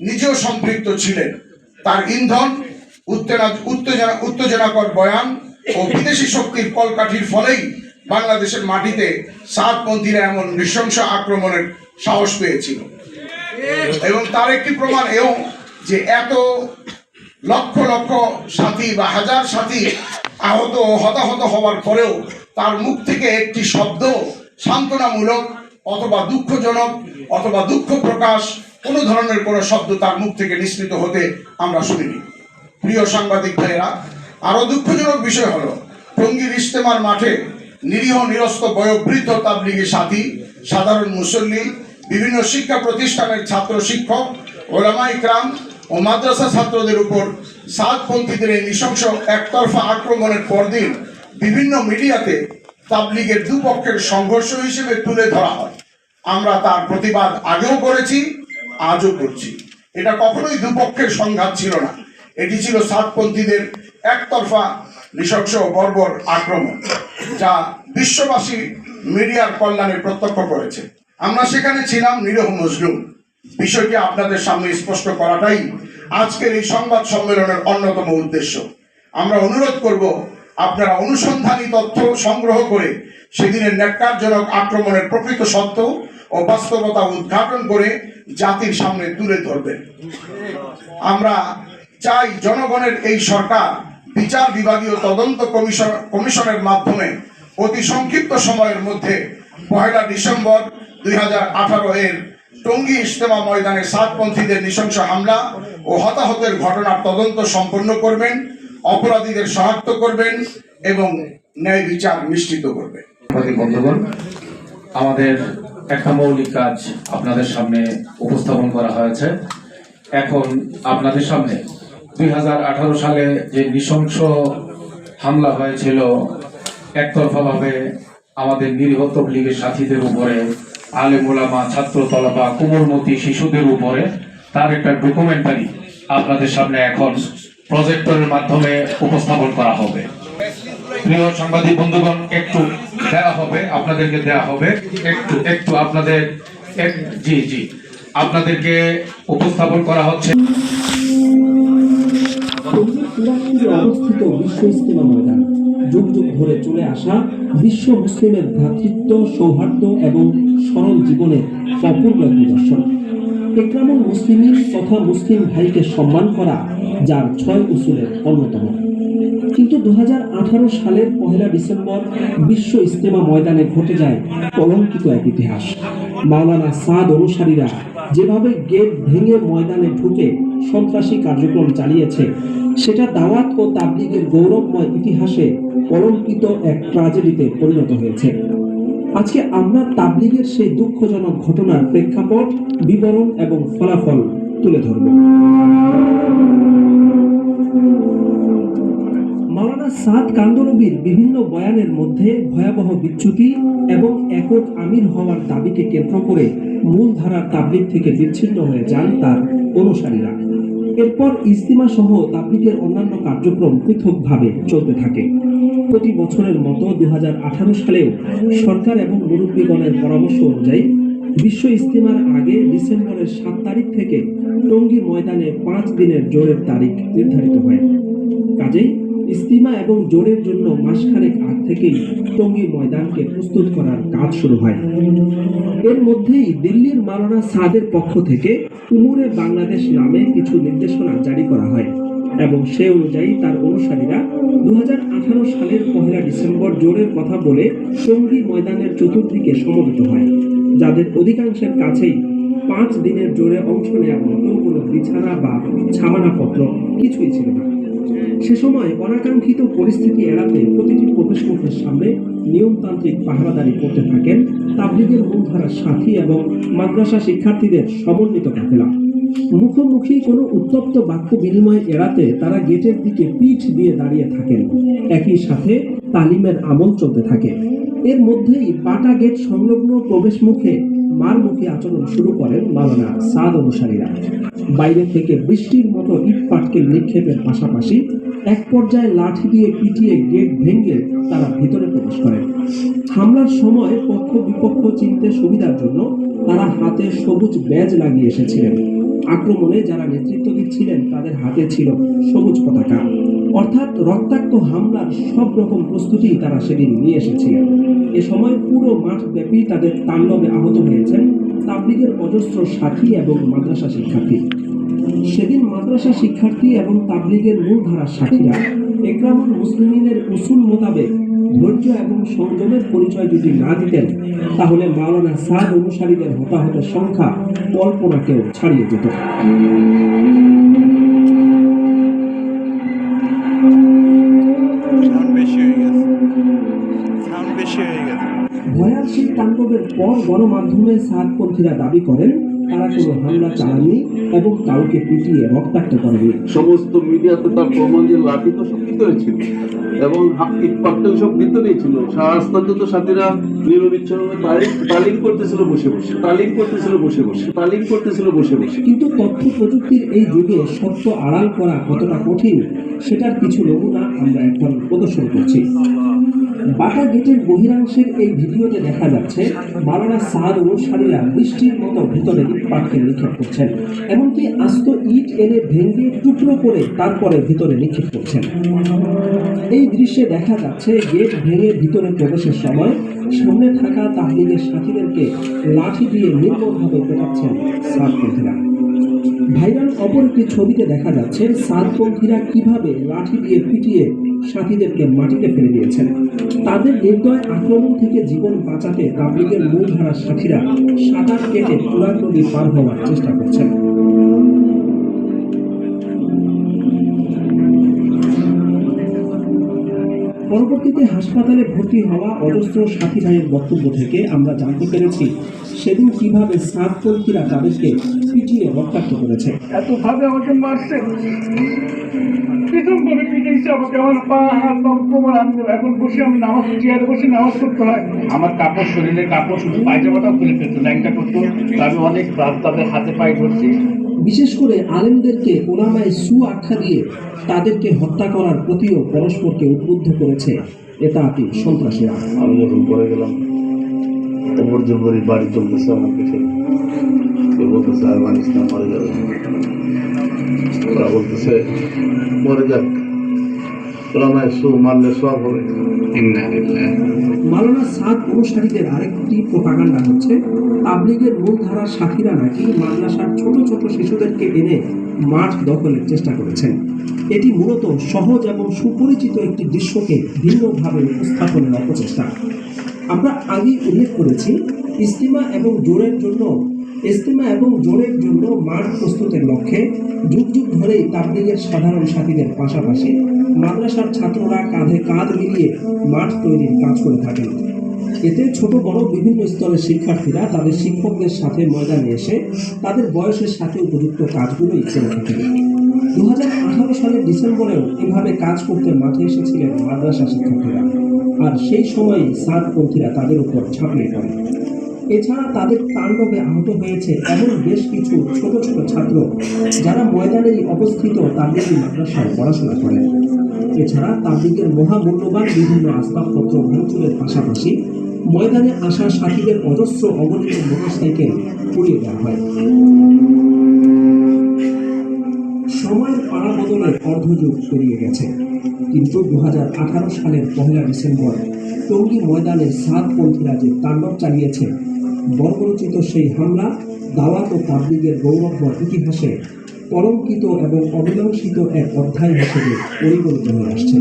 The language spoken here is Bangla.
নিজেও সম্পৃক্ত ছিলেন। তার ইন্ধন, উত্তেজনা উত্তেজনা, উত্তেজনাকর বয়ান ও বিদেশি শক্তির কলকাঠির ফলেই বাংলাদেশের মাটিতে সাতপন্থীরা এমন নৃশংস আক্রমণের সাহস পেয়েছিল। এবং তার একটি প্রমাণ এও যে এত লক্ষ লক্ষ সাথী বা হাজার সাথী আহত ও হতাহত হওয়ার পরেও তার মুখ থেকে একটি শব্দ সান্ত্বনামূলক অথবা দুঃখজনক অথবা দুঃখ প্রকাশ কোনো ধরনের কোনো শব্দ তার মুখ থেকে নিঃসৃত হতে আমরা শুনিনি। প্রিয় সাংবাদিক ভাইয়েরা আরও দুঃখজনক বিষয় হলো, টঙ্গীর ইস্তেমার মাঠে নিরীহ, নিরস্ত, বয়োবৃদ্ধ তাবলিগী সাথী, সাধারণ মুসল্লি, বিভিন্ন শিক্ষা প্রতিষ্ঠানের ছাত্র শিক্ষক, ওলামা ইকরাম ও মাদ্রাসা ছাত্রদের উপর সাতপন্থীদের এই নৃশংস একতরফা আক্রমণের পরদিন বিভিন্ন মিডিয়াতে তাবলিগের দুপক্ষের সংঘর্ষ হিসেবে তুলে ধরা হয়। আমরা তার প্রতিবাদ আগেও করেছি আজও করছি। এটা কখনোই দুপক্ষের সংঘাত ছিল না। এটি ছিল সাতপন্থীদের একতরফা নৃশংস বর্বর আক্রমণ, যা বিশ্ববাসী মিডিয়ার কল্যাণে প্রত্যক্ষ করেছে। আমরা সেখানে ছিলাম নিরহ মজলুম। বিষয়টি আপনাদের সামনে স্পষ্ট করাটাই আজকের এই সংবাদ সম্মেলনের অন্যতম উদ্দেশ্য। আমরা অনুরোধ করব, আপনারা অনুসন্ধানী তথ্য সংগ্রহ করে সেদিনের ন্যাক্কারজনক আক্রমণের প্রকৃত সত্য ও বাস্তবতা উদ্ঘাটন করে জাতির সামনে তুলে ধরবেন আমরা চাই জনগণের এই সরকার, বিচার বিভাগীয় তদন্ত কমিশন, কমিশনের মাধ্যমে অতি সংক্ষিপ্ত সময়ের মধ্যে পয়লা ডিসেম্বর দুই এর টঙ্গী ইজতেমা ময়দানে সাতপন্থীদের নৃশংস হামলা ও হতাহতের ঘটনার তদন্ত সম্পন্ন করবেন, অপরাধীদের শনাক্ত করবেন এবং ন্যায় বিচার নিশ্চিত করবেন। আমাদের একটা মৌলিক কাজ আপনাদের সামনে উপস্থাপন করা হয়েছে। এখন আপনাদের সামনে দুই সালে যে নৃশংস হামলা হয়েছিল, একতরফাভাবে আমাদের নিরীহ তবলিগের সাথীদের উপরে আলেমুলামা ছাত্র তলাবা, কোমলমতি শিশুদের উপরে, তার একটা ডকুমেন্টারি আপনাদের সামনে এখন প্রজেক্টরের মাধ্যমে উপস্থাপন করা হবে। প্রিয় সাংবাদিক বন্ধুগণ, একটু দেওয়া হবে, আপনাদেরকে দেওয়া হবে। একটু একটু আপনাদের জি জি। আপনাদেরকে উপস্থাপন করা হচ্ছে। যুগ যুগ ধরে চলে আসা বিশ্ব মুসলিমের ভ্রাতৃত্ব, সৌহার্দ্য এবং সরল তথা মুসলিম ভাইকে সম্মান করা ছয় অন্যতম। দু হাজার আঠারো সালের পহেলা ডিসেম্বর বিশ্ব ইস্তেমা ময়দানে ঘটে যায় কলঙ্কিত এক ইতিহাস। মাওলানা সাদ অনুসারীরা যেভাবে গেট ভেঙে ময়দানে ঢুকে সন্ত্রাসী কার্যক্রম চালিয়েছে, সেটা দাওয়াত ও তাবলিগের গৌরবময় ইতিহাসে কলঙ্কিত এক ট্রাজেডিতে পরিণত হয়েছে। আজকে আমরা তাবলিগের সেই দুঃখজনক ঘটনার প্রেক্ষাপট, বিবরণ এবং ফলাফল তুলে ধরব। মাওলানা সাদ কান্দরবির বিভিন্ন বয়ানের মধ্যে ভয়াবহ বিচ্যুতি এবং একক আমির হওয়ার দাবিকে কেন্দ্র করে মূলধারার তাবলিগ থেকে বিচ্ছিন্ন হয়ে যান তার অনুসারীরা। এরপর ইজতিমা সহ তাবলিগের অন্যান্য কার্যক্রম পৃথকভাবে চলতে থাকে। প্রতি বছরের মতো দু হাজার আঠারো সালেও সরকার এবং মুরব্বীগণের পরামর্শ অনুযায়ী বিশ্ব ইজতিমার আগে ডিসেম্বরের সাত তারিখ থেকে টঙ্গী ময়দানে পাঁচ দিনের জোরের তারিখ নির্ধারিত হয়। কাজেই ইস্তিমা এবং জোরের জন্য মাসখানেক আগ থেকেই টঙ্গী ময়দানকে প্রস্তুত করার কাজ শুরু হয়। এর মধ্যেই দিল্লির মাওলানা সাদের পক্ষ থেকে উমুরে বাংলাদেশ নামে কিছু নির্দেশনা জারি করা হয় এবং সে অনুযায়ী তার অনুসারীরা দু হাজার আঠারো সালের পহেলা ডিসেম্বর জোরের কথা বলে টঙ্গী ময়দানের চতুর্দিকে সমবেত হয়। যাদের অধিকাংশের কাছেই পাঁচ দিনের জোরে অংশ নেওয়ার মতো কোনো বিছানা বা ছামানাপত্র কিছুই ছিল না। সে সময় অনাকাঙ্ক্ষিত পরিস্থিতি এড়াতে প্রতিটি প্রবেশমুখের সামনে নিয়মতান্ত্রিক পাহারাদারি করতে থাকেন তাবলিগের মূলধারার সাথী এবং মাদ্রাসা শিক্ষার্থীদের সমন্বিত কাফেলা মুখোমুখি কোনো উত্তপ্ত বাক্য বিনিময় এড়াতে তারা গেটের দিকে পিঠ দিয়ে দাঁড়িয়ে থাকেন। একই সাথে তালিমের আমল চলতে থাকে। এর মধ্যেই বাটা গেট সংলগ্ন প্রবেশ মুখে মার মুখে আচরণ শুরু করেন মাওলানা সাদ অনুসারীরা। বাইরে থেকে বৃষ্টির মতো ইট পাটকেল নিক্ষেপের পাশাপাশি এক পর্যায়ে লাঠি দিয়ে পিটিয়ে গেট ভেঙে তারা ভিতরে প্রবেশ করেন। হামলার সময় পক্ষ বিপক্ষ চিনতে সুবিধার জন্য তারা হাতে সবুজ ব্যাজ লাগিয়ে এসেছিলেন। আক্রমণে যারা নেতৃত্ব দিচ্ছিলেন তাদের হাতে ছিল সবুজ পতাকা। অর্থাৎ রক্তাক্ত হামলার সব রকম প্রস্তুতি তারা সেদিন নিয়ে এসেছিলেন এ সময় পুরো মাঠ ব্যাপী তাদের তাণ্ডবে আহত হয়েছেন তাবলিগের অজস্র সাথী এবং মাদ্রাসা শিক্ষার্থী। সেদিন মাদ্রাসা শিক্ষার্থী এবং তাবলিগের মূলধারার সাথীরা একরামুল মুসলিমিনের উসুল মোতাবেক ধৈর্য এবং সংযমের পরিচয় যদি না দিতেন, তাহলে মাওলানা সাদ অনুসারীদের হতাহতের সংখ্যা কল্পনাকেও ছাড়িয়ে যেত। তাণ্ডবের পর গণমাধ্যমে সাদপন্থীরা দাবি করেন তারা কোনো হামলা চালাননি এবং কাউকে পিটিয়ে রক্তাক্ত করেনি। সমস্ত মিডিয়াতে তার প্রমাণ যে লাঠি তো সব ভিতরে ছিল এবং ইট পাট্টেল সব ভিতরেই ছিল শাহরাস্তাতে তো সাথীরা নিরবিচ্ছিন্ন তালিম তালিম করতেছিল বসে বসে তালিম করতেছিল বসে বসে তালিম করতেছিল বসে বসে। কিন্তু তথ্য প্রযুক্তির এই যুগে সত্য আড়াল করা কতটা কঠিন সেটার কিছু নমুনা আমরা এখন প্রদর্শন করছি। বাটা গেটের বহিরাংশের এই ভিডিওতে দেখা যাচ্ছে মালানা সাদ অনুসারীরা বৃষ্টির মতো ভিতরে ইট পাটকে নিক্ষেপ করছেন এমনকি আস্ত ইট এনে ভেঙে টুকরো করে তারপরে ভিতরে নিক্ষেপ করছেন। এই দৃশ্যে দেখা যাচ্ছে, গেট ভেঙে ভিতরে প্রবেশের সময় সামনে থাকা তাহলিগের সাথীদেরকে লাঠি দিয়ে নির্মমভাবে পেটাচ্ছেন সাদপন্থীরা ভাইরাল অপর একটি ছবিতে দেখা যাচ্ছে সাদপন্থীরা কীভাবে লাঠি দিয়ে পিটিয়ে সাথীদেরকে মাটিতে ফেলে দিয়েছেন। তাদের নির্দয় আক্রমণ থেকে জীবন বাঁচাতে তাবলিগের মূলধারা সাথীরা সাঁতার কেটে পুরান নদী পার হওয়ার চেষ্টা করছেন। পরবর্তীতে হাসপাতালে ভর্তি হওয়া অজস্র সাথী ভাইয়ের বক্তব্য থেকে আমরা জানতে পেরেছি সেদিন কীভাবে সাতপন্থীরা তাদেরকে পিটিয়ে রক্তাক্ত করেছে? এতভাবে আমাকে মারছে। প্রথম করে পিটিয়েছে আমাকে? আমার পা হাত কোমর এখন বসে আমি নামাজ চেয়ারে বসে নামাজ করতে হয়। আমার কাপড় শরীরে কাপড় শুধু পায়জামাটাও খুলে ফেলতো ল্যাংটা করতো। আমি অনেক তাদের হাতে পায়ে ধরছি। বিশেষ করে আলেমদেরকে ওলামায় সু আখ্যা দিয়ে তাদেরকে হত্যা করার প্রতিও পরস্পরকে উদ্বুদ্ধ করেছে এতাতি সন্ত্রাসীরা। আমি যখন পরে গেলাম। বাড়ি চলতেছে আমার পিছনে কেউ বলতেছে আর মানিস না মরে যাবে। ওরা বলতেছে মরে যাক। ওরা সু মারলে সব হবে। মালানা সাদ অনুসারীদের আরেকটি প্রপাগান্ডা হচ্ছে তাবলিগের মূলধারার সাথীরা নাকি মাদ্রাসার ছোট ছোট শিশুদেরকে এনে মাঠ দখলের চেষ্টা করেছেন। এটি মূলত সহজ এবং সুপরিচিত একটি দৃশ্যকে ভিন্নভাবে উপস্থাপনের অপচেষ্টা। আমরা আগেই উল্লেখ করেছি ইস্তিমা এবং জোরের জন্য, ইস্তিমা এবং জোরের জন্য মাঠ প্রস্তুতের লক্ষ্যে যুগ যুগ ধরেই তাবলিগের সাধারণ সাথীদের পাশাপাশি মাদ্রাসার ছাত্ররা কাঁধে কাঁধ মিলিয়ে মাঠ তৈরির কাজ করে থাকেন এতে ছোট বড় বিভিন্ন স্তরের শিক্ষার্থীরা তাদের শিক্ষকদের সাথে ময়দানে এসে তাদের বয়সের সাথে উপযুক্ত কাজগুলোই করে থাকেন দু সালের ডিসেম্বরেও এভাবে কাজ করতে মাঠে এসেছিলেন মাদ্রাসা শিক্ষার্থীরা আর সেই সময়ই সাতপন্থীরা তাদের উপর ঝাঁপিয়ে পড়ে। এছাড়া তাদের তাণ্ডবে আহত হয়েছে এমন বেশ কিছু ছোট ছোট ছাত্র যারা ময়দানেরই অবস্থিত তাবলিগি মাদ্রাসায় পড়াশোনা করে এছাড়া তাবলিগের মহামূল্যবান বিভিন্ন আসবাবপত্র ভাঙচুরের পাশাপাশি ময়দানে আসা সাথীদের অজস্র অগণিত মোটরসাইকেল পুড়িয়ে দেওয়া হয়। সময়ের পাড়া বদলে অর্ধযুগ পেরিয়ে গেছে। কিন্তু দুই হাজার আঠারো সালের পহেলা ডিসেম্বর টঙ্গী ময়দানে সাতপন্থীরা যে তাণ্ডব চালিয়েছে। বর্বরচিত সেই হামলা দাওয়াত ও তাবলিগের গৌরবময় ইতিহাসে কলঙ্কিত এবং অমীমাংসিত এক অধ্যায় হিসেবে পরিগণিত হয়ে আসছে।